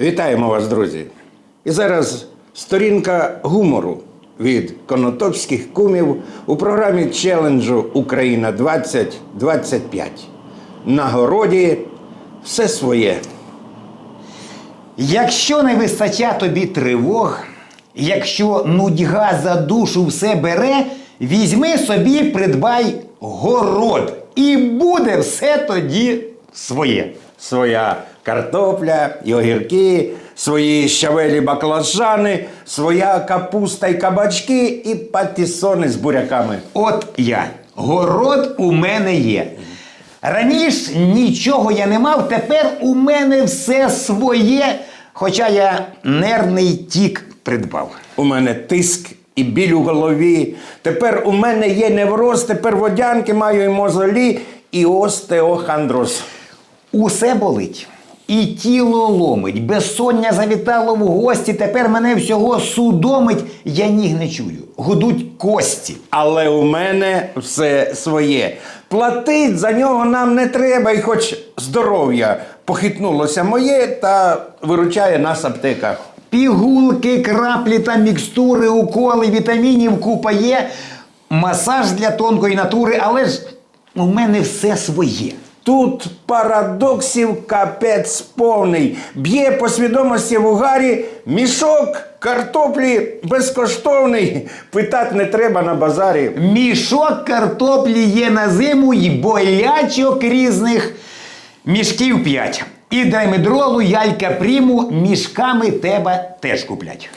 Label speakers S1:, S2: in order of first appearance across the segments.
S1: Вітаємо вас, друзі! І зараз сторінка гумору від конотопських кумів у програмі челенджу Україна 2025. На городі все своє.
S2: Якщо не вистача тобі тривог, якщо нудьга за душу все бере, візьми собі, придбай город, і буде все тоді своє.
S1: Своя картопля і огірки, свої щавелі баклажани, своя капуста і кабачки і патісони з буряками.
S2: От я. Город у мене є. Раніше нічого я не мав, тепер у мене все своє, хоча я нервний тік придбав.
S1: У мене тиск і біль у голові. Тепер у мене є невроз, тепер водянки маю і мозолі, і остеохондроз.
S2: Усе болить. І тіло ломить, безсоння завітало в гості, тепер мене всього судомить, я ніг не чую. Гудуть кості.
S1: Але у мене все своє. Платить за нього нам не треба, і хоч здоров'я похитнулося моє, та виручає нас аптека.
S2: Пігулки, краплі та мікстури, уколи, вітамінів купа є. Масаж для тонкої натури, але ж у мене все своє.
S1: Тут парадоксів капець повний. Б'є по свідомості в угарі, мішок картоплі безкоштовний. Питати не треба на базарі.
S2: Мішок картоплі є на зиму й болячок різних. Мішків п'ять. І даймедролу, ялька приму мішками тебе теж куплять.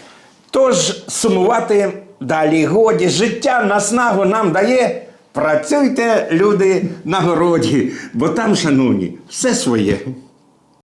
S1: Тож сумувати далі годі. Життя наснагу нам дає. Працюйте, люди, на городі, бо там, шановні, все своє.